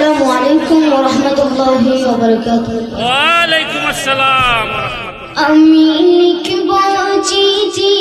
আসসালামু আলাইকুম ওয়া রাহমাতুল্লাহি ওয়া বারাকাতুহু ওয়ালাইকুম আসসালাম ওয়া রাহমাতুল্লাহ। আমি লিখব চিঠি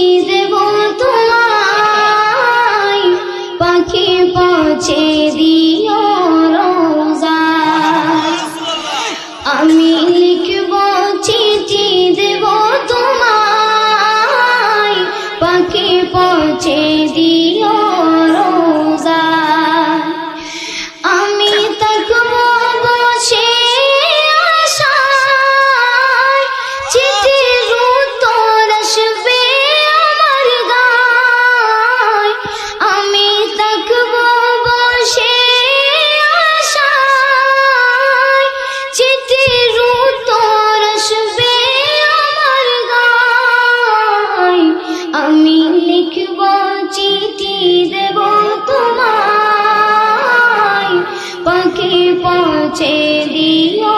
পৌঁছে দিও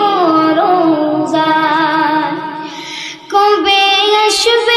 রোজা। কবে আসবে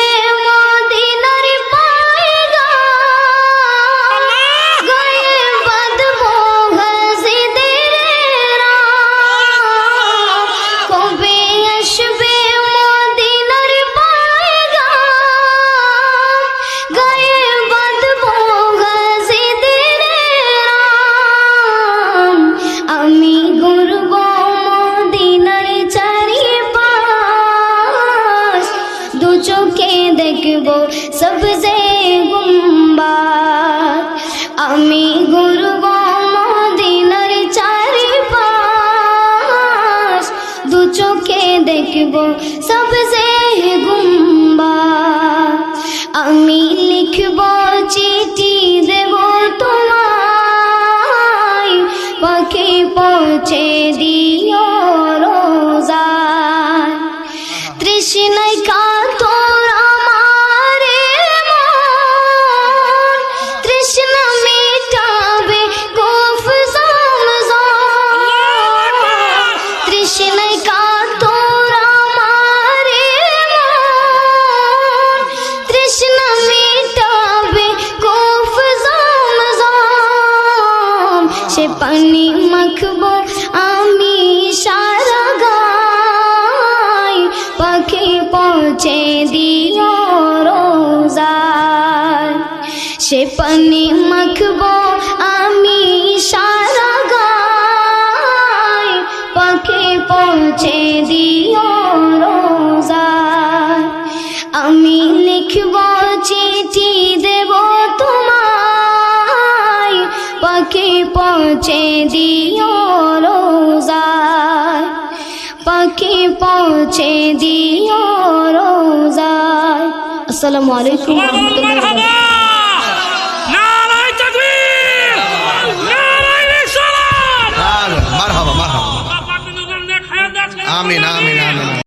দেখব সবজে গুম্বাদ। আমি ঘুরব মদিনার চারিপাশ। দু চোখে দেখব সবজে গুম্বাদ। আমি লিখব চিঠি দেব তোমায়। পাখি পৌঁছে দিও তৃষ্ণায় কাতর আমারে মন। তৃষ্ণা মেটাবে কোফ জামজাম সে পানি মাখবো আমি সারা গাই। পাখি পৌঁছে দিও রোজার সে পানি মাখবো আমি পৌঁছে দিও রোজার আমি লিখব চিঠি দেব তোমায়। পাখি পৌঁছে দিও রোজায়। পাখি পৌঁছে দিও রোজায়। আসসালামু আলাইকুম রাহমাতুল্লাহি ஆமீன் ஆமீன் ஆமீன்.